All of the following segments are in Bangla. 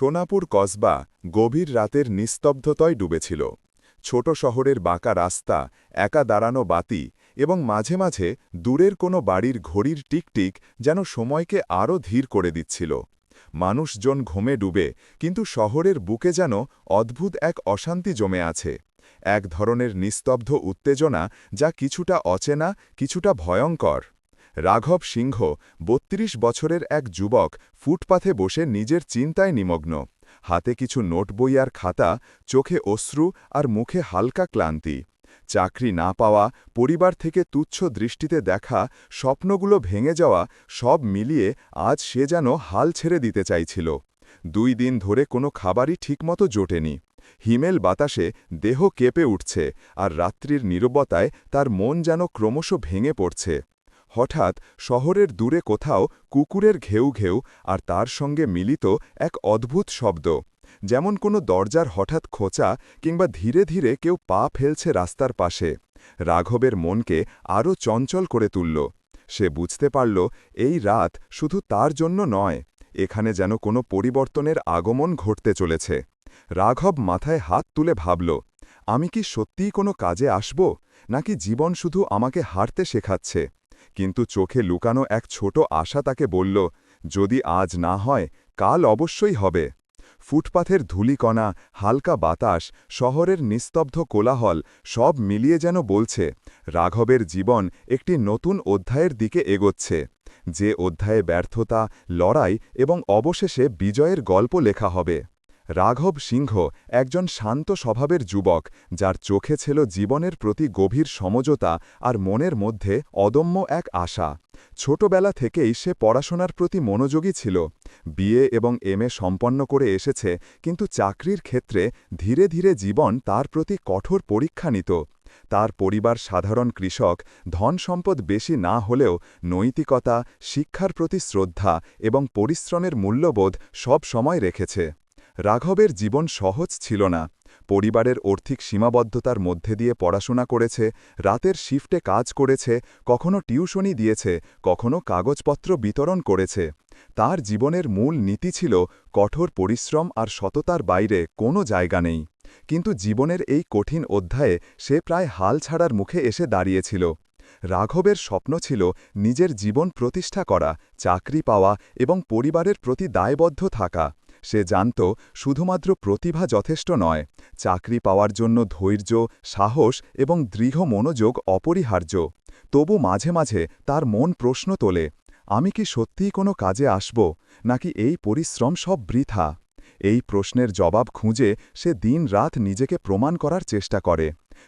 সোনাপুর কসবা গভীর রাতের নিস্তব্ধতয় ডুবেছিল। ছোট শহরের বাঁকা রাস্তা, একা দাঁড়ানো বাতি এবং মাঝে মাঝে দূরের কোনো বাড়ির ঘড়ির টিকটিক যেন সময়কে আরও ধীর করে দিচ্ছিল। মানুষজন ঘুমে ডুবে, কিন্তু শহরের বুকে যেন অদ্ভুত এক অশান্তি জমে আছে। এক ধরনের নিস্তব্ধ উত্তেজনা যা কিছুটা অচেনা, কিছুটা ভয়ঙ্কর। রাঘব সিংহ, বত্রিশ বছরের এক যুবক, ফুটপাথে বসে নিজের চিন্তায় নিমগ্ন। হাতে কিছু নোটবই আর খাতা, চোখে অশ্রু আর মুখে হালকা ক্লান্তি। চাকরি না পাওয়া, পরিবার থেকে তুচ্ছ দৃষ্টিতে দেখা, স্বপ্নগুলো ভেঙে যাওয়া, সব মিলিয়ে আজ সে যেন হাল ছেড়ে দিতে চাইছিল। দুই দিন ধরে কোনো খাবারই ঠিকমতো জোটেনি। হিমেল বাতাসে দেহ কেঁপে উঠছে আর রাত্রির নীরবতায় তার মন যেন ক্রমশ ভেঙে পড়ছে। হঠাৎ শহরের দূরে কোথাও কুকুরের ঘেউ ঘেউ আর তার সঙ্গে মিলিত এক অদ্ভুত শব্দ। যেমন কোনো দরজার হঠাৎ খোঁচা কিংবা ধীরে ধীরে কেউ পা ফেলছে রাস্তার পাশে। রাঘবের মনকে আরও চঞ্চল করে তুলল। সে বুঝতে পারল, এই রাত শুধু তার জন্য নয়, এখানে যেন কোনো পরিবর্তনের আগমন ঘটতে চলেছে। রাঘব মাথায় হাত তুলে ভাবল, আমি কি সত্যিই কোনো কাজে আসব, নাকি জীবন শুধু আমাকে হারতে শেখাচ্ছে? কিন্তু চোখে লুকানো এক ছোট আশা তাকে বলল, যদি আজ না হয়, কাল অবশ্যই হবে। ফুটপাথের ধুলিকণা, হালকা বাতাস, শহরের নিস্তব্ধ কোলাহল, সব মিলিয়ে যেন বলছে, রাঘবের জীবন একটি নতুন অধ্যায়ের দিকে এগোচ্ছে, যে অধ্যায়ে ব্যর্থতা, লড়াই এবং অবশেষে বিজয়ের গল্প লেখা হবে। রাঘব সিংহ একজন শান্ত স্বভাবের যুবক, যার চোখে ছিল জীবনের প্রতি গভীর সমঝোতা আর মনের মধ্যে অদম্য এক আশা। ছোটবেলা থেকেই সে পড়াশোনার প্রতি মনোযোগী ছিল। বিএ এবং এম সম্পন্ন করে এসেছে, কিন্তু চাকরির ক্ষেত্রে ধীরে ধীরে জীবন তার প্রতি কঠোর পরীক্ষা নিত। তার পরিবার সাধারণ কৃষক, ধন সম্পদ বেশি না হলেও নৈতিকতা, শিক্ষার প্রতি শ্রদ্ধা এবং পরিশ্রমের মূল্যবোধ সব সময় রেখেছে। রাঘবের জীবন সহজ ছিল না। পরিবারের আর্থিক সীমাবদ্ধতার মধ্যে দিয়ে পড়াশোনা করেছে, রাতের শিফটে কাজ করেছে, কখনো টিউশনি দিয়েছে, কখনো কাগজপত্র বিতরণ করেছে। তার জীবনের মূল নীতি ছিল কঠোর পরিশ্রম আর সততার বাইরে কোনো জায়গা নেই। কিন্তু জীবনের এই কঠিন অধ্যায়ে সে প্রায় হাল ছাড়ার মুখে এসে দাঁড়িয়েছিল। রাঘবের স্বপ্ন ছিল নিজের জীবন প্রতিষ্ঠা করা, চাকরি পাওয়া এবং পরিবারের প্রতি দায়বদ্ধ থাকা। সে জানত, শুধুমাত্র প্রতিভা যথেষ্ট নয়, চাকরি পাওয়ার জন্য ধৈর্য, সাহস এবং দৃঢ় মনোযোগ অপরিহার্য। তবু মাঝে মাঝে তার মন প্রশ্ন তোলে, আমি কি সত্যিই কোনো কাজে আসব, নাকি এই পরিশ্রম সব বৃথা? এই প্রশ্নের জবাব খুঁজে সে দিন রাত নিজেকে প্রমাণ করার চেষ্টা করে।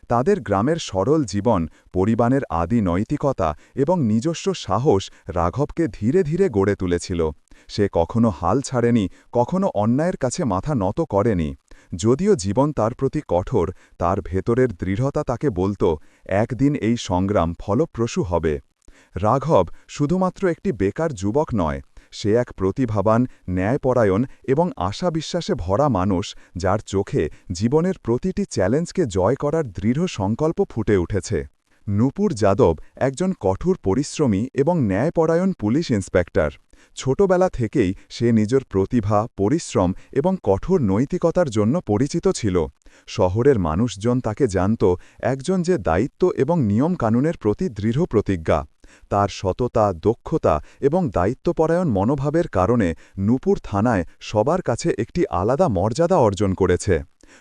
তাদের গ্রামের সরল জীবন, পরিবারের আদি নৈতিকতা এবং নিজস্ব সাহস রাঘবকে ধীরে ধীরে গড়ে তুলেছিল। সে কখনো হাল ছাড়েনি, কখনো অন্যায়ের কাছে মাথা নত করেনি। যদিও জীবন তার প্রতি কঠোর, তার ভেতরের দৃঢ়তা তাকে বলত, একদিন এই সংগ্রাম ফলপ্রসূ হবে। রাঘব শুধুমাত্র একটি বেকার যুবক নয়, সে এক প্রতিভাবান, ন্যায়পরায়ণ এবং আশা বিশ্বাসে ভরা মানুষ, যার চোখে জীবনের প্রতিটি চ্যালেঞ্জকে জয় করার দৃঢ় সংকল্প ফুটে উঠেছে। নূপুর যাদব একজন কঠোর পরিশ্রমী এবং ন্যায়পরায়ণ পুলিশ ইন্সপেক্টর। ছোটবেলা থেকেই সে নিজের প্রতিভা, পরিশ্রম এবং কঠোর নৈতিকতার জন্য পরিচিত ছিল। শহরের মানুষজন তাকে জানত একজন যে দায়িত্ব এবং নিয়মকানুনের প্রতি দৃঢ় প্রতিজ্ঞা। তার সততা, দক্ষতা এবং দায়িত্বপরায়ণ মনোভাবের কারণে নূপুর থানায় সবার কাছে একটি আলাদা মর্যাদা অর্জন করেছে।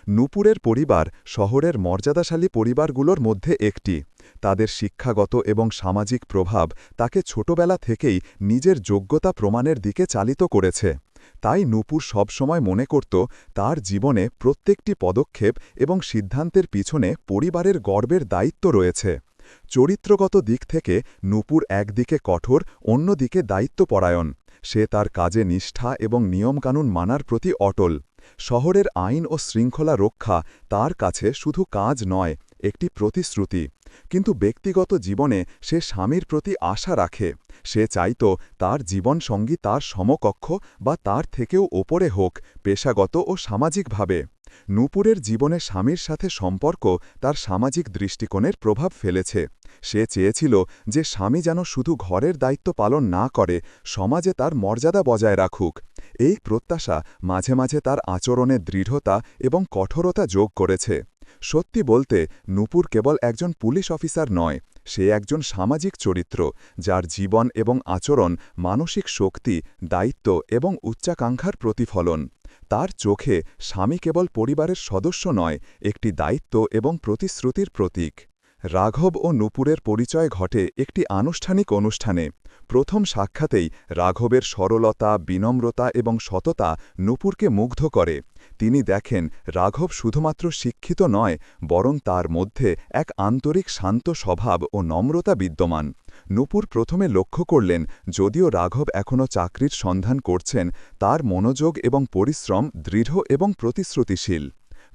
নূপুরের পরিবার শহরের মর্যাদাশালী পরিবারগুলোর মধ্যে একটি। তাদের শিক্ষাগত এবং সামাজিক প্রভাব তাকে ছোটবেলা থেকেই নিজের যোগ্যতা প্রমাণের দিকে চালিত করেছে। তাই নূপুর সবসময় মনে করত, তার জীবনে প্রত্যেকটি পদক্ষেপ এবং সিদ্ধান্তের পিছনে পরিবারের গর্বের দায়িত্ব রয়েছে। চরিত্রগত দিক থেকে নূপুর একদিকে কঠোর, অন্যদিকে দায়িত্বপরায়ণ। সে তার কাজে নিষ্ঠা এবং নিয়মকানুন মানার প্রতি অটল। শহরের আইন ও শৃঙ্খলা রক্ষা তার কাছে শুধু কাজ নয় একটি প্রতিশ্রুতি। কিন্তু ব্যক্তিগত জীবনে সে স্বামীর প্রতি আশা রাখে। সে চাইত তার জীবনসঙ্গী তার সমকক্ষ বা তার থেকেও ওপরে হোক, পেশাগত ও সামাজিকভাবে। নূপুরের জীবনে স্বামীর সাথে সম্পর্ক তার সামাজিক দৃষ্টিকোণের প্রভাব ফেলেছে। সে চেয়েছিল যে স্বামী যেন শুধু ঘরের দায়িত্ব পালন না করে, সমাজে তার মর্যাদা বজায় রাখুক। এই প্রত্যাশা মাঝে মাঝে তার আচরণে দৃঢ়তা এবং কঠোরতা যোগ করেছে। সত্যি বলতে, নূপুর কেবল একজন পুলিশ অফিসার নয়, সে একজন সামাজিক চরিত্র, যার জীবন এবং আচরণ, মানসিক শক্তি, দায়িত্ব এবং উচ্চাকাঙ্ক্ষার প্রতিফলন। তার চোখে স্বামী কেবল পরিবারের সদস্য নয়, একটি দায়িত্ব এবং প্রতিশ্রুতির প্রতীক। রাঘব ও নূপুরের পরিচয় ঘটে একটি আনুষ্ঠানিক অনুষ্ঠানে। প্রথম সাক্ষাতেই রাঘবের সরলতা, বিনম্রতা এবং সততা নূপুরকে মুগ্ধ করে। তিনি দেখেন, রাঘব শুধুমাত্র শিক্ষিত নয়, বরং তার মধ্যে এক আন্তরিক শান্ত স্বভাব ও নম্রতা বিদ্যমান। নূপুর প্রথমে লক্ষ্য করলেন, যদিও রাঘব এখনও চাকরির সন্ধান করছেন, তার মনোযোগ এবং পরিশ্রম দৃঢ় এবং প্রতিশ্রুতিশীল।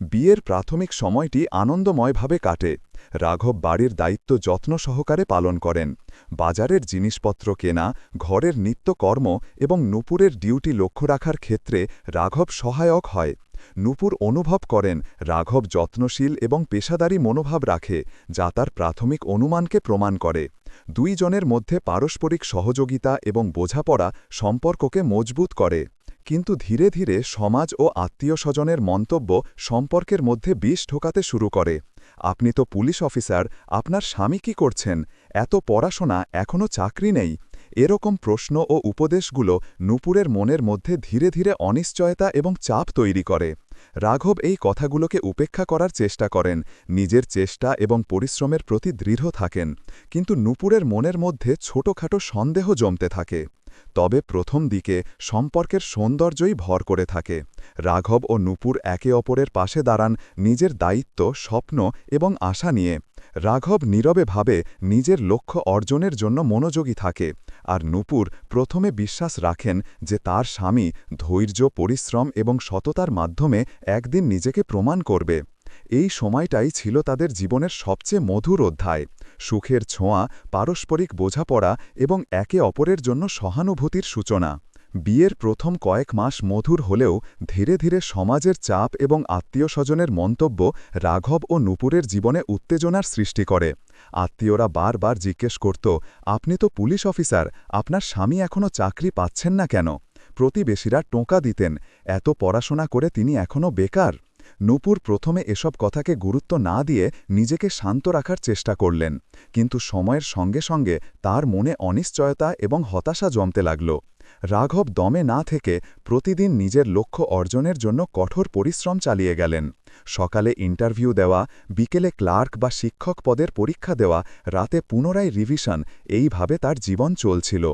বিয়ের প্রাথমিক সময়টি আনন্দময়ভাবে কাটে। রাঘব বাড়ির দায়িত্ব যত্ন সহকারে পালন করেন। বাজারের জিনিসপত্র কেনা, ঘরের নিত্যকর্ম এবং নূপুরের ডিউটি লক্ষ্য রাখার ক্ষেত্রে রাঘব সহায়ক হয়। নূপুর অনুভব করেন, রাঘব যত্নশীল এবং পেশাদারী মনোভাব রাখে, যা তার প্রাথমিক অনুমানকে প্রমাণ করে। দুইজনের মধ্যে পারস্পরিক সহযোগিতা এবং বোঝাপড়া সম্পর্ককে মজবুত করে। কিন্তু ধীরে ধীরে সমাজ ও আত্মীয় স্বজনের মন্তব্য সম্পর্কের মধ্যে বিষ ঢোকাতে শুরু করে। আপনি তো পুলিশ অফিসার, আপনার স্বামী কি করছেন? এত পড়াশোনা এখনও চাকরি নেই। এরকম প্রশ্ন ও উপদেশগুলো নূপুরের মনের মধ্যে ধীরে ধীরে অনিশ্চয়তা এবং চাপ তৈরি করে। রাঘব এই কথাগুলোকে উপেক্ষা করার চেষ্টা করেন, নিজের চেষ্টা এবং পরিশ্রমের প্রতি দৃঢ় থাকেন, কিন্তু নূপুরের মনের মধ্যে ছোটখাটো সন্দেহ জমতে থাকে। তবে প্রথম দিকে সম্পর্কের সৌন্দর্যই ভর করে থাকে। রাঘব ও নূপুর একে অপরের পাশে দাঁড়ান নিজের দায়িত্ব, স্বপ্ন এবং আশা নিয়ে। রাঘব নীরবে ভাবে নিজের লক্ষ্য অর্জনের জন্য মনোযোগী থাকে আর নূপুর প্রথমে বিশ্বাস রাখেন যে তার স্বামী ধৈর্য, পরিশ্রম এবং সততার মাধ্যমে একদিন নিজেকে প্রমাণ করবে। এই সময়টাই ছিল তাদের জীবনের সবচেয়ে মধুর অধ্যায়। সুখের ছোঁয়া, পারস্পরিক বোঝাপড়া এবং একে অপরের জন্য সহানুভূতির সূচনা। বিয়ের প্রথম কয়েক মাস মধুর হলেও ধীরে ধীরে সমাজের চাপ এবং আত্মীয় স্বজনের মন্তব্য রাঘব ও নূপুরের জীবনে উত্তেজনার সৃষ্টি করে। আত্মীয়রা বারবার জিজ্ঞেস করত, আপনি তো পুলিশ অফিসার, আপনার স্বামী এখনও চাকরি পাচ্ছেন না কেন? প্রতিবেশীরা টোঁকা দিতেন, এত পড়াশোনা করে তিনি এখনও বেকার? নূপুর প্রথমে এসব কথাকে গুরুত্ব না দিয়ে নিজেকে শান্ত রাখার চেষ্টা করলেন, কিন্তু সময়ের সঙ্গে সঙ্গে তার মনে অনিশ্চয়তা এবং হতাশা জমতে লাগল। রাঘব দমে না থেকে প্রতিদিন নিজের লক্ষ্য অর্জনের জন্য কঠোর পরিশ্রম চালিয়ে গেলেন। সকালে ইন্টারভিউ দেওয়া, বিকেলে ক্লার্ক বা শিক্ষক পদের পরীক্ষা দেওয়া, রাতে পুনরায় রিভিশন, এইভাবে তার জীবন চলছিল।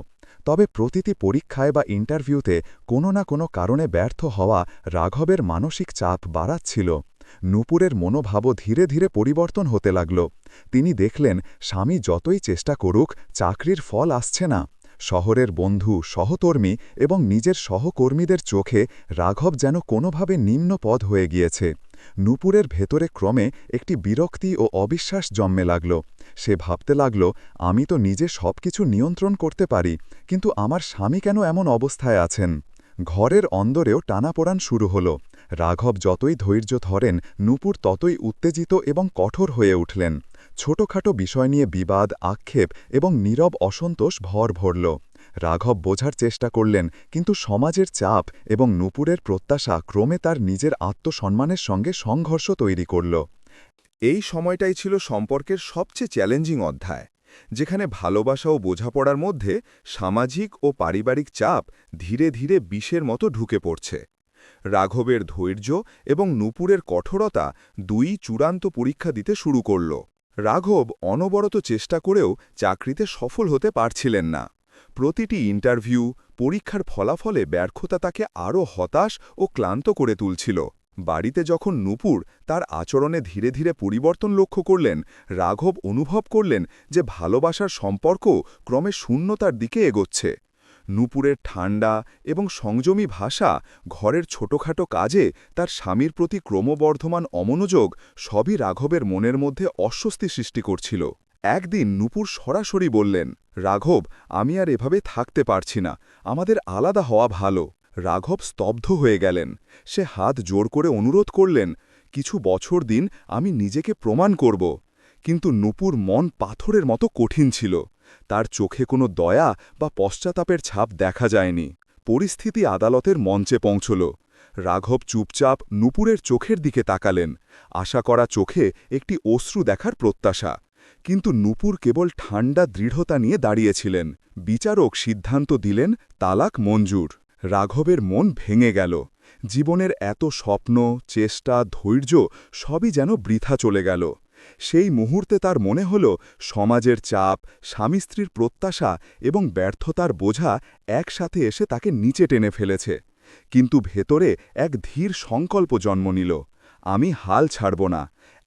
তবে প্রতিটি পরীক্ষায় বা ইন্টারভিউতে কোনো না কোনো কারণে ব্যর্থ হওয়া রাঘবের মানসিক চাপ বাড়াচ্ছিল। নূপুরের মনোভাবও ধীরে ধীরে পরিবর্তন হতে লাগল। তিনি দেখলেন, স্বামী যতই চেষ্টা করুক, চাকরির ফল আসছে না। শহরের বন্ধু, সহকর্মী এবং নিজের সহকর্মীদের চোখে রাঘব যেন কোনোভাবে নিম্ন পদ হয়ে গিয়েছে। নূপুরের ভেতরে ক্রমে একটি বিরক্তি ও অবিশ্বাস জন্মে লাগল। সে ভাবতে লাগল, আমি তো নিজে সব কিছু নিয়ন্ত্রণ করতে পারি, কিন্তু আমার স্বামী কেন এমন অবস্থায় আছেন? ঘরের অন্দরেও টানাপোড়ান শুরু হল। রাঘব যতই ধৈর্য ধরেন, নূপুর ততই উত্তেজিত এবং কঠোর হয়ে উঠলেন। ছোটখাটো বিষয় নিয়ে বিবাদ, আক্ষেপ এবং নীরব অসন্তোষ ভর ভরল। রাঘব বোঝার চেষ্টা করলেন, কিন্তু সমাজের চাপ এবং নূপুরের প্রত্যাশা ক্রমে তার নিজের আত্মসম্মানের সঙ্গে সংঘর্ষ তৈরি করল। এই সময়টাই ছিল সম্পর্কের সবচেয়ে চ্যালেঞ্জিং অধ্যায়, যেখানে ভালোবাসা ও বোঝাপড়ার মধ্যে সামাজিক ও পারিবারিক চাপ ধীরে ধীরে বিষের মতো ঢুকে পড়ছে। রাঘবের ধৈর্য এবং নূপুরের কঠোরতা দুই চূড়ান্ত পরীক্ষা দিতে শুরু করল। রাঘব অনবরত চেষ্টা করেও চাকরিতে সফল হতে পারছিলেন না। প্রতিটি ইন্টারভিউ, পরীক্ষার ফলাফলে ব্যর্থতা তাকে আরও হতাশ ও ক্লান্ত করে তুলছিল। বাড়িতে যখন নূপুর তার আচরণে ধীরে ধীরে পরিবর্তন লক্ষ্য করলেন, রাঘব অনুভব করলেন যে ভালোবাসার সম্পর্ক ক্রমে শূন্যতার দিকে এগোচ্ছে। নূপুরের ঠান্ডা এবং সংযমী ভাষা ঘরের ছোটখাটো কাজে তার স্বামীর প্রতি ক্রমবর্ধমান অমনোযোগ সবই রাঘবের মনের মধ্যে অস্বস্তি সৃষ্টি করছিল। একদিন নূপুর সরাসরি বললেন, রাঘব, আমি আর এভাবে থাকতে পারছি না। আমাদের আলাদা হওয়া ভালো। রাঘব স্তব্ধ হয়ে গেলেন। সে হাত জোর করে অনুরোধ করলেন, কিছু বছর দিন আমি নিজেকে প্রমাণ করব। কিন্তু নুপুর মন পাথরের মতো কঠিন ছিল। তার চোখে কোনো দয়া বা পশ্চাতাপের ছাপ দেখা যায়নি। পরিস্থিতি আদালতের মঞ্চে পৌঁছল। রাঘব চুপচাপ নুপুরের চোখের দিকে তাকালেন। আশা করা চোখে একটি অশ্রু দেখার প্রত্যাশা। কিন্তু নুপুর কেবল ঠান্ডা দৃঢ়তা নিয়ে দাঁড়িয়েছিলেন। বিচারক সিদ্ধান্ত দিলেন, তালাক মঞ্জুর। রাঘবের মন ভেঙে গেল। জীবনের এত স্বপ্ন, চেষ্টা, ধৈর্য সবই যেন বৃথা চলে গেল। সেই মুহূর্তে তার মনে হল সমাজের চাপ, স্বামী স্ত্রীর প্রত্যাশা এবং ব্যর্থতার বোঝা একসাথে এসে তাকে নিচে টেনে ফেলেছে। কিন্তু ভেতরে এক ধীর সংকল্প জন্ম নিল। আমি হাল ছাড়ব না।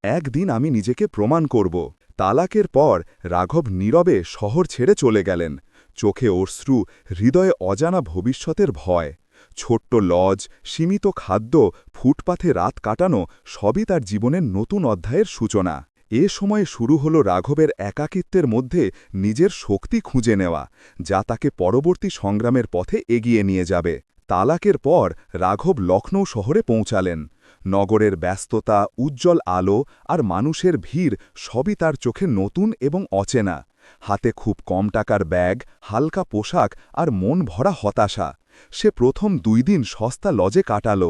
একদিন আমি নিজেকে প্রমাণ করব। তালাকের পর রাঘব নীরবে শহর ছেড়ে চলে গেলেন। চোখে অশ্রু, হৃদয়ে অজানা ভবিষ্যতের ভয়। ছোট্ট লজ, সীমিত খাদ্য, ফুটপাথে রাত কাটানো সবই তার জীবনের নতুন অধ্যায়ের সূচনা। এ সময়ে শুরু হল রাঘবের একাকিত্বের মধ্যে নিজের শক্তি খুঁজে নেওয়া, যা তাকে পরবর্তী সংগ্রামের পথে এগিয়ে নিয়ে যাবে। তালাকের পর রাঘব লখনৌ শহরে পৌঁছালেন। নগরের ব্যস্ততা, উজ্জ্বল আলো আর মানুষের ভিড় সবই তার চোখে নতুন এবং অচেনা। হাতে খুব কম টাকার ব্যাগ, হালকা পোশাক আর মন ভরা হতাশা। সে প্রথম দুই দিন সস্তা লজে কাটাল,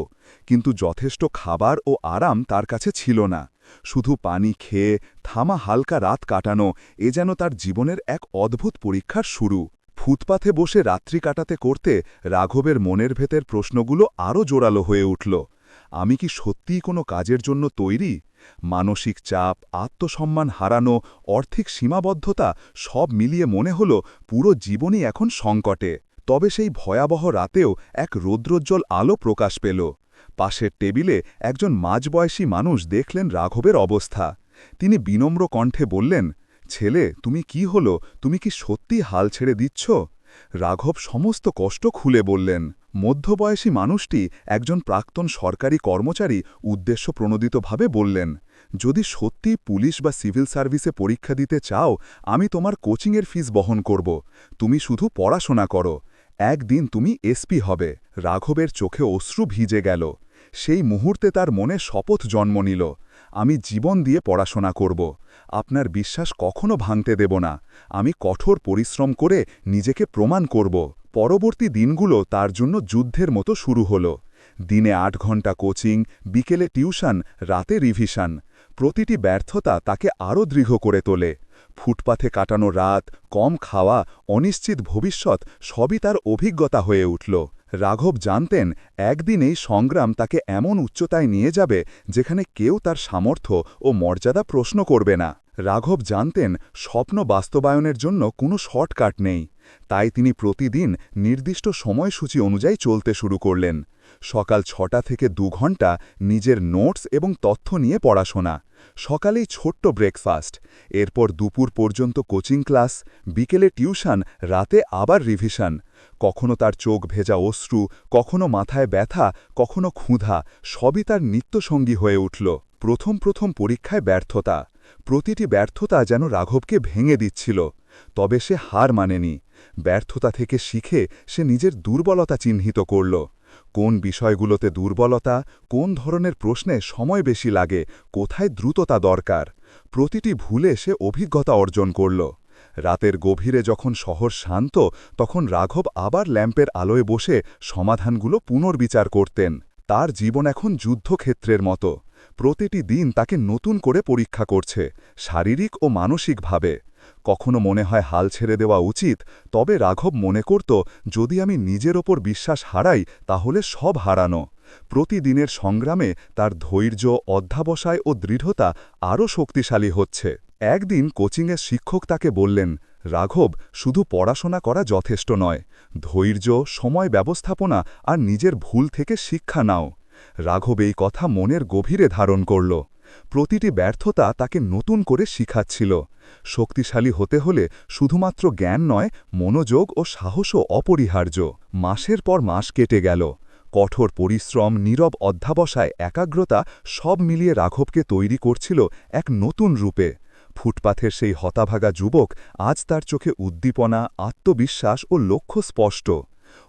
কিন্তু যথেষ্ট খাবার ও আরাম তার কাছে ছিল না। শুধু পানি খেয়ে থামা হালকা রাত কাটানো, এ যেন তার জীবনের এক অদ্ভুত পরীক্ষার শুরু। ফুটপাথে বসে রাত্রি কাটাতে করতে রাঘবের মনের ভেতর প্রশ্নগুলো আরও জোরালো হয়ে উঠল, আমি কি সত্যিই কোনো কাজের জন্য তৈরি? মানসিক চাপ, আত্মসম্মান হারানো, অর্থিক সীমাবদ্ধতা সব মিলিয়ে মনে হল পুরো জীবনই এখন সংকটে। তবে সেই ভয়াবহ রাতেও এক রৌদ্রোজ্জ্বল আলো প্রকাশ পেল। পাশের টেবিলে একজন মাঝবয়সী মানুষ দেখলেন রাঘবের অবস্থা। তিনি বিনম্র কণ্ঠে বললেন, ছেলে, তুমি কি হলো? তুমি কি সত্যি হাল ছেড়ে দিচ্ছ? রাঘব সমস্ত কষ্ট খুলে বললেন, মধ্যবয়সী মানুষটি একজন প্রাক্তন সরকারি কর্মচারী উদ্দেশ্যপ্রণোদিতভাবে বললেন, যদি সত্যি পুলিশ বা সিভিল সার্ভিসে পরীক্ষা দিতে চাও, আমি তোমার কোচিংয়ের ফিস বহন করব। তুমি শুধু পড়াশোনা করো। একদিন তুমি এসপি হবে। রাঘবের চোখে অশ্রু ভিজে গেল। সেই মুহূর্তে তার মনে শপথ জন্ম নিল। আমি জীবন দিয়ে পড়াশোনা করব। আপনার বিশ্বাস কখনো ভাঙতে দেব না। আমি কঠোর পরিশ্রম করে নিজেকে প্রমাণ করব। পরবর্তী দিনগুলো তার জন্য যুদ্ধের মতো শুরু হল। দিনে আট ঘণ্টা কোচিং, বিকেলে টিউশন, রাতে রিভিশন। প্রতিটি ব্যর্থতা তাকে আরও দৃঢ় করে তোলে। ফুটপাথে কাটানো রাত, কম খাওয়া, অনিশ্চিত ভবিষ্যৎ, সবই তার অভিজ্ঞতা হয়ে উঠল। রাঘব জানতেন, একদিন এই সংগ্রাম তাকে এমন উচ্চতায় নিয়ে যাবে, যেখানে কেউ তার সামর্থ্য ও মর্যাদা প্রশ্ন করবে না। রাঘব জানতেন, স্বপ্ন বাস্তবায়নের জন্য কোনো শর্টকাট নেই। তাই তিনি প্রতিদিন নির্দিষ্ট সময়সূচি অনুযায়ী চলতে শুরু করলেন। সকাল ছটা থেকে দু ঘণ্টা নিজের নোটস এবং তথ্য নিয়ে পড়াশোনা। সকালেই ছোট্ট ব্রেকফাস্ট। এরপর দুপুর পর্যন্ত কোচিং ক্লাস, বিকেলে টিউশন, রাতে আবার রিভিশন। কখনো তার চোখ ভেজা অশ্রু, কখনো মাথায় ব্যথা, কখনো ক্ষুধা, সবই তার নিত্যসঙ্গী হয়ে উঠল। প্রথম প্রথম পরীক্ষায় ব্যর্থতা। প্রতিটি ব্যর্থতা যেন রাঘবকে ভেঙে দিচ্ছিল। তবে সে হার মানেনি। ব্যর্থতা থেকে শিখে সে নিজের দুর্বলতা চিহ্নিত করল। কোন বিষয়গুলোতে দুর্বলতা, কোন ধরনের প্রশ্নে সময় বেশি লাগে, কোথায় দ্রুততা দরকার, প্রতিটি ভুলে সে অভিজ্ঞতা অর্জন করল। রাতের গভীরে যখন শহর শান্ত, তখন রাঘব আবার ল্যাম্পের আলোয় বসে সমাধানগুলো পুনর্বিচার করতেন। তার জীবন এখন যুদ্ধক্ষেত্রের মতো। প্রতিটি দিন তাকে নতুন করে পরীক্ষা করছে, শারীরিক ও মানসিকভাবে। কখনো মনে হয় হাল ছেড়ে দেওয়া উচিত, তবে রাঘব মনে করত, যদি আমি নিজের ওপর বিশ্বাস হারাই, তাহলে সব হারানো। প্রতিদিনের সংগ্রামে তার ধৈর্য, অধ্যাবসায় ও দৃঢ়তা আরও শক্তিশালী হচ্ছে। একদিন কোচিংয়ের শিক্ষক তাকে বললেন, রাঘব, শুধু পড়াশোনা করা যথেষ্ট নয়। ধৈর্য, সময় ব্যবস্থাপনা আর নিজের ভুল থেকে শিক্ষা নাও। রাঘব এই কথা মনের গভীরে ধারণ করল। প্রতিটি ব্যর্থতা তাকে নতুন করে শিখাচ্ছিল। শক্তিশালী হতে হলে শুধুমাত্র জ্ঞান নয়, মনোযোগ ও সাহসও অপরিহার্য। মাসের পর মাস কেটে গেল। কঠোর পরিশ্রম, নীরব অধ্যাবসায়, একাগ্রতা সব মিলিয়ে রাঘবকে তৈরি করছিল এক নতুন রূপে। ফুটপাথের সেই হতাভাগা যুবক আজ তার চোখে উদ্দীপনা, আত্মবিশ্বাস ও লক্ষ্য স্পষ্ট।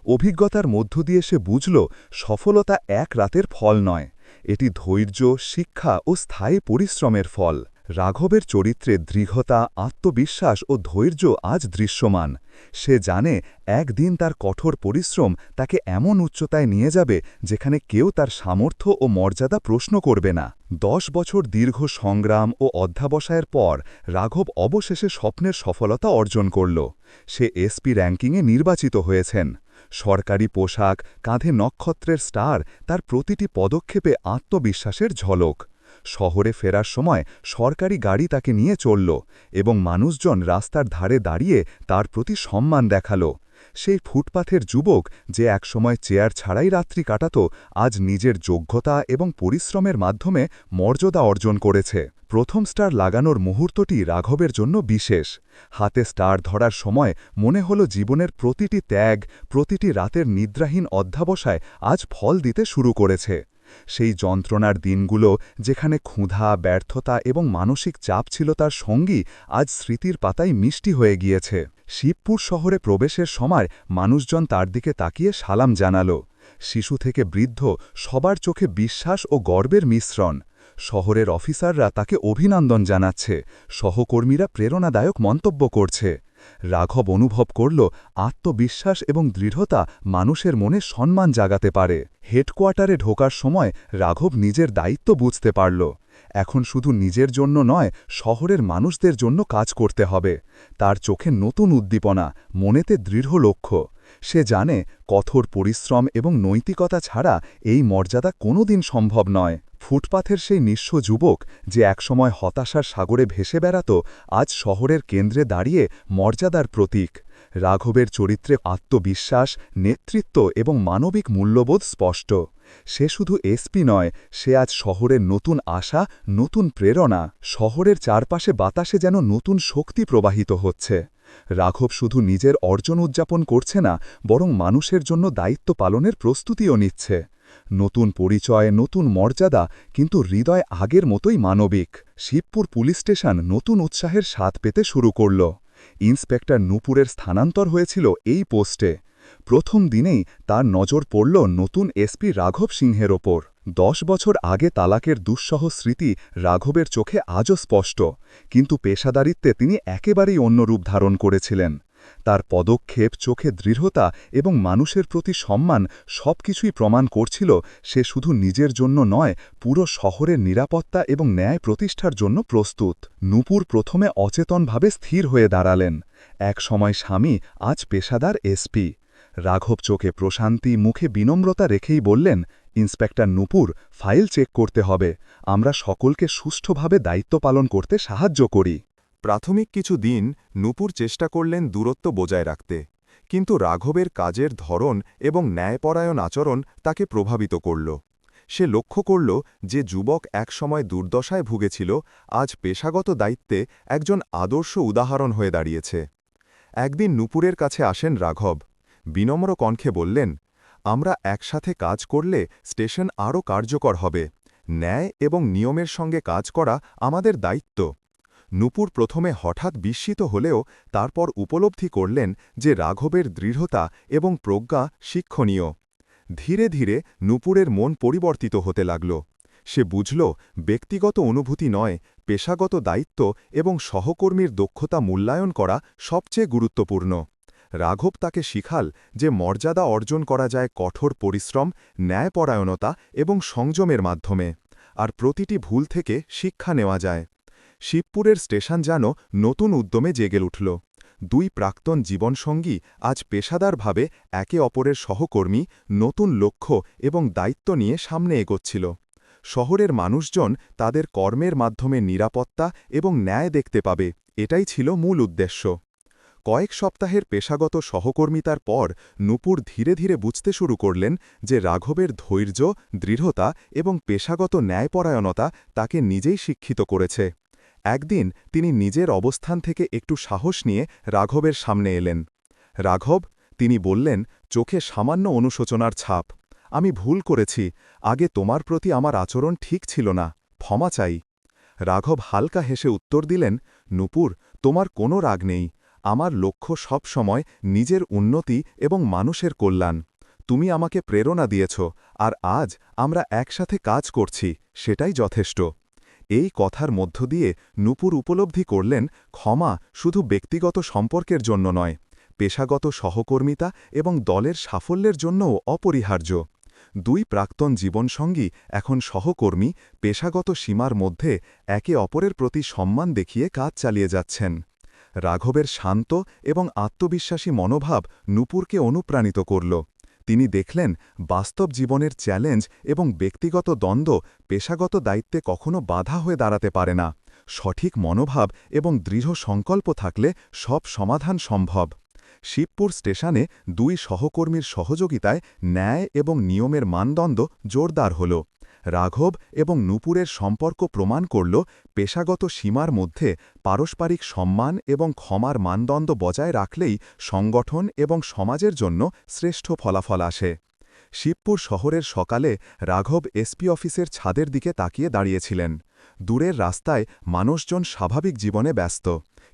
অভিজ্ঞতার মধ্য দিয়ে সে বুঝল, সফলতা এক রাতের ফল নয়। এটি ধৈর্য, শিক্ষা ও স্থায়ী পরিশ্রমের ফল। রাঘবের চরিত্রে দৃঢ়তা, আত্মবিশ্বাস ও ধৈর্য আজ দৃশ্যমান। সে জানে একদিন তার কঠোর পরিশ্রম তাকে এমন উচ্চতায় নিয়ে যাবে যেখানে কেউ তার সামর্থ্য ও মর্যাদা প্রশ্ন করবে না। দশ বছর দীর্ঘ সংগ্রাম ও অধ্যাবসায়ের পর রাঘব অবশেষে স্বপ্নের সফলতা অর্জন করল। সে এসপি র্যাঙ্কিংয়ে নির্বাচিত হয়েছেন। সরকারি পোশাক, কাঁধে নক্ষত্রের স্টার, তার প্রতিটি পদক্ষেপে আত্মবিশ্বাসের ঝলক। শহরে ফেরার সময় সরকারি গাড়ি তাকে নিয়ে চলল এবং মানুষজন রাস্তার ধারে দাঁড়িয়ে তার প্রতি সম্মান দেখাল। সেই ফুটপাথের যুবক যে একসময় চেয়ার ছাড়াই রাত্রি কাটাত, আজ নিজের যোগ্যতা এবং পরিশ্রমের মাধ্যমে মর্যাদা অর্জন করেছে। প্রথম স্টার লাগানোর মুহূর্তটি রাঘবের জন্য বিশেষ। হাতে স্টার ধরার সময় মনে হল জীবনের প্রতিটি ত্যাগ, প্রতিটি রাতের নিদ্রাহীন অধ্যাবসায় আজ ফল দিতে শুরু করেছে। সেই যন্ত্রণার দিনগুলো যেখানে ক্ষুধা, ব্যর্থতা এবং মানসিক চাপ ছিল তার সঙ্গী আজ স্মৃতির পাতায় মিষ্টি হয়ে গিয়েছে। শিবপুর শহরে প্রবেশের সময় মানুষজন তার দিকে তাকিয়ে সালাম জানালো। শিশু থেকে বৃদ্ধ সবার চোখে বিশ্বাস ও গর্বের মিশ্রণ। শহরের অফিসাররা তাকে অভিনন্দন জানাচ্ছে। সহকর্মীরা প্রেরণাদায়ক মন্তব্য করছে। রাঘব অনুভব করল আত্মবিশ্বাস এবং দৃঢ়তা মানুষের মনে সম্মান জাগাতে পারে। হেডকোয়ার্টারে ঢোকার সময় রাঘব নিজের দায়িত্ব বুঝতে পারল। এখন শুধু নিজের জন্য নয়, শহরের মানুষদের জন্য কাজ করতে হবে। তার চোখে নতুন উদ্দীপনা, মনেতে দৃঢ় লক্ষ্য। সে জানে, কঠোর পরিশ্রম এবং নৈতিকতা ছাড়া এই মর্যাদা কোনোদিন সম্ভব নয়। ফুটপাথের সেই নিঃস্ব যুবক, যে একসময় হতাশার সাগরে ভেসে বেড়াত, আজ শহরের কেন্দ্রে দাঁড়িয়ে মর্যাদার প্রতীক। রাঘবের চরিত্রে আত্মবিশ্বাস, নেতৃত্ব এবং মানবিক মূল্যবোধ স্পষ্ট। সে শুধু এসপি নয়, সে আজ শহরের নতুন আশা, নতুন প্রেরণা। শহরের চারপাশে বাতাসে যেন নতুন শক্তি প্রবাহিত হচ্ছে। রাঘব শুধু নিজের অর্জন উদযাপন করছে না, বরং মানুষের জন্য দায়িত্ব পালনের প্রস্তুতিও নিচ্ছে। নতুন পরিচয়, নতুন মর্যাদা, কিন্তু হৃদয় আগের মতোই মানবিক। শিবপুর পুলিশ স্টেশন নতুন উৎসাহের স্বাদ পেতে শুরু করল। ইন্সপেক্টর নূপুরের স্থানান্তর হয়েছিল এই পোস্টে। প্রথম দিনেই তার নজর পড়ল নতুন এসপি রাঘব সিংহের ওপর। দশ বছর আগে তালাকের দুঃসহ স্মৃতি রাঘবের চোখে আজও স্পষ্ট, কিন্তু পেশাদারিত্বে তিনি একেবারেই অন্য রূপ ধারণ করেছিলেন। তার পদক্ষেপ, চোখে দৃঢ়তা এবং মানুষের প্রতি সম্মান সবকিছুই প্রমাণ করছিল সে শুধু নিজের জন্য নয়, পুরো শহরের নিরাপত্তা এবং ন্যায় প্রতিষ্ঠার জন্য প্রস্তুত। নূপুর প্রথমে অচেতনভাবে স্থির হয়ে দাঁড়ালেন। এক সময় স্বামী আজ পেশাদার এসপি। রাঘব চোখে প্রশান্তি, মুখে বিনম্রতা রেখেই বললেন, ইন্সপেক্টর নূপুর, ফাইল চেক করতে হবে। আমরা সকলকে সুষ্ঠুভাবে দায়িত্ব পালন করতে সাহায্য করি। প্রাথমিক কিছু দিন নূপুর চেষ্টা করলেন দূরত্ব বজায় রাখতে। কিন্তু রাঘবের কাজের ধরন এবং ন্যায়পরায়ণ আচরণ তাকে প্রভাবিত করল। সে লক্ষ্য করল যে যুবক একসময় দুর্দশায় ভুগেছিল, আজ পেশাগত দায়িত্বে একজন আদর্শ উদাহরণ হয়ে দাঁড়িয়েছে। একদিন নূপুরের কাছে আসেন রাঘব। বিনম্র কণ্ঠে বললেন, আমরা একসাথে কাজ করলে স্টেশন আরও কার্যকর হবে। ন্যায় এবং নিয়মের সঙ্গে কাজ করা আমাদের দায়িত্ব। নূপুর প্রথমে হঠাৎ বিস্মিত হলেও তারপর উপলব্ধি করলেন যে রাঘবের দৃঢ়তা এবং প্রজ্ঞা শিক্ষণীয়। ধীরে ধীরে নূপুরের মন পরিবর্তিত হতে লাগল। সে বুঝল, ব্যক্তিগত অনুভূতি নয়, পেশাগত দায়িত্ব এবং সহকর্মীর দক্ষতা মূল্যায়ন করা সবচেয়ে গুরুত্বপূর্ণ। রাঘব তাকে শিখাল যে মর্যাদা অর্জন করা যায় কঠোর পরিশ্রম, ন্যায়পরায়ণতা এবং সংযমের মাধ্যমে, আর প্রতিটি ভুল থেকে শিক্ষা নেওয়া যায়। শিবপুরের স্টেশন যেন নতুন উদ্যমে জেগে উঠল। দুই প্রাক্তন জীবনসঙ্গী আজ পেশাদারভাবে একে অপরের সহকর্মী, নতুন লক্ষ্য এবং দায়িত্ব নিয়ে সামনে এগোচ্ছিল। শহরের মানুষজন তাদের কর্মের মাধ্যমে নিরাপত্তা এবং ন্যায় দেখতে পাবে, এটাই ছিল মূল উদ্দেশ্য। কয়েক সপ্তাহের পেশাগত সহকর্মিতার পর নূপুর ধীরে ধীরে বুঝতে শুরু করলেন যে রাঘবের ধৈর্য, দৃঢ়তা এবং পেশাগত ন্যায়পরায়ণতা তাকে নিজেই শিক্ষিত করেছে। একদিন তিনি নিজের অবস্থান থেকে একটু সাহস নিয়ে রাঘবের সামনে এলেন। রাঘব, তিনি বললেন, চোখে সামান্য অনুশোচনার ছাপ। আমি ভুল করেছি। আগে তোমার প্রতি আমার আচরণ ঠিক ছিল না। ক্ষমা চাই। রাঘব হালকা হেসে উত্তর দিলেন, নূপুর, তোমার কোনো রাগ নেই। আমার লক্ষ্য সব সময় নিজের উন্নতি এবং মানুষের কল্যাণ। তুমি আমাকে প্রেরণা দিয়েছ, আর আজ আমরা একসাথে কাজ করছি, সেটাই যথেষ্ট। এই কথার মধ্য দিয়ে নূপুর উপলব্ধি করলেন, ক্ষমা শুধু ব্যক্তিগত সম্পর্কের জন্য নয়, পেশাগত সহকর্মিতা এবং দলের সাফল্যের জন্যও অপরিহার্য। দুই প্রাক্তন জীবনসঙ্গী এখন সহকর্মী, পেশাগত সীমার মধ্যে একে অপরের প্রতি সম্মান দেখিয়ে কাজ চালিয়ে যাচ্ছেন। রাঘবের শান্ত এবং আত্মবিশ্বাসী মনোভাব নূপুরকে অনুপ্রাণিত করল। তিনি দেখলেন, বাস্তব জীবনের চ্যালেঞ্জ এবং ব্যক্তিগত দ্বন্দ্ব পেশাগত দায়িত্বে কখনো বাধা হয়ে দাঁড়াতে পারে না। সঠিক মনোভাব এবং দৃঢ় সংকল্প থাকলে সব সমাধান সম্ভব। শিবপুর স্টেশনে দুই সহকর্মীর সহযোগিতায় ন্যায় এবং নিয়মের মানদণ্ড জোরদার হল। রাঘব এবং নূপুরের সম্পর্ক প্রমাণ করল পেশাগত সীমার মধ্যে পারস্পরিক সম্মান এবং ক্ষমার মানদণ্ড বজায় রাখলেই সংগঠন এবং সমাজের জন্য শ্রেষ্ঠ ফলাফল আসে। শিবপুর শহরের সকালে রাঘব এসপি অফিসের ছাদের দিকে তাকিয়ে দাঁড়িয়েছিলেন। দূরের রাস্তায় মানুষজন স্বাভাবিক জীবনে ব্যস্ত,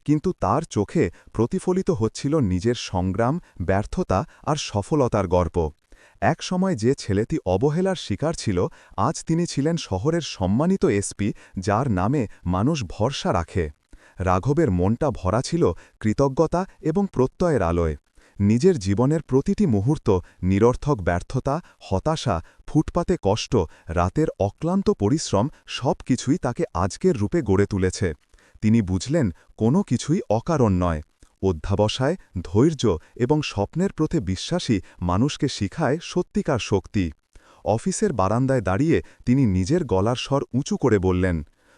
কিন্তু তার চোখে প্রতিফলিত হচ্ছিল নিজের সংগ্রাম, ব্যর্থতা আর সফলতার গর্ব। এক সময় যে ছেলেটি অবহেলার শিকার ছিল, আজ তিনি ছিলেন শহরের সম্মানিত এসপি যার নামে মানুষ ভরসা রাখে। রাঘবের মনটা ভরা ছিল কৃতজ্ঞতা এবং প্রত্যয়ের আলোয়। নিজের জীবনের প্রতিটি মুহূর্ত, নিরর্থক ব্যর্থতা, হতাশা, ফুটপাতে কষ্ট, রাতের অক্লান্ত পরিশ্রম সব কিছুই তাকে আজকের রূপে গড়ে তুলেছে। তিনি বুঝলেন, কোনো কিছুই অকারণ নয়। অধ্যাবসায়, ধৈর্য এবং স্বপ্নের প্রতি বিশ্বাসী মানুষকে শিখায় সত্যিকার শক্তি। অফিসের বারান্দায় দাঁড়িয়ে তিনি নিজের গলার স্বর উঁচু করে বললেন,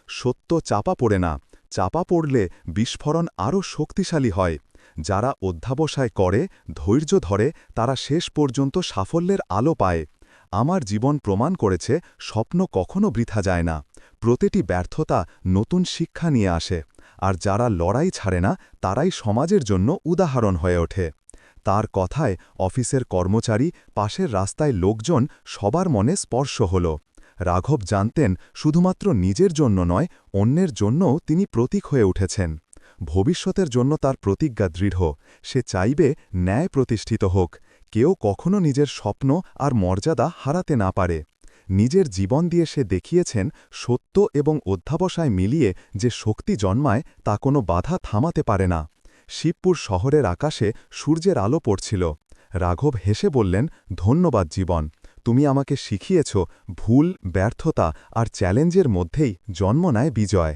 সত্য চাপা পড়ে না। চাপা পড়লে বিস্ফোরণ আরও শক্তিশালী হয়। যারা অধ্যাবসায় করে, ধৈর্য ধরে, তারা শেষ পর্যন্ত সাফল্যের আলো পায়। আমার জীবন প্রমাণ করেছে, স্বপ্ন কখনো বৃথা যায় না। প্রতিটি ব্যর্থতা নতুন শিক্ষা নিয়ে আসে। আর যারা লড়াই ছাড়ে না, তারাই সমাজের জন্য উদাহরণ হয়ে ওঠে। তার কথায় অফিসের কর্মচারী, পাশের রাস্তায় লোকজন সবার মনে স্পর্শ হল। রাঘব জানতেন, শুধুমাত্র নিজের জন্য নয়, অন্যের জন্যও তিনি প্রতীক হয়ে উঠেছেন। ভবিষ্যতের জন্য তার প্রতিজ্ঞা দৃঢ়। সে চাইবে ন্যায় প্রতিষ্ঠিত হোক। কেউ কখনো নিজের স্বপ্ন আর মর্যাদা হারাতে না পারে। নিজের জীবন দিয়ে সে দেখিয়েছেন সত্য এবং অধ্যাবসায় মিলিয়ে যে শক্তি জন্মায় তা কোনো বাধা থামাতে পারে না। শিবপুর শহরের আকাশে সূর্যের আলো পড়ছিল। রাঘব হেসে বললেন, ধন্যবাদ জীবন, তুমি আমাকে শিখিয়েছ ভুল, ব্যর্থতা আর চ্যালেঞ্জের মধ্যেই জন্ম নেয় বিজয়।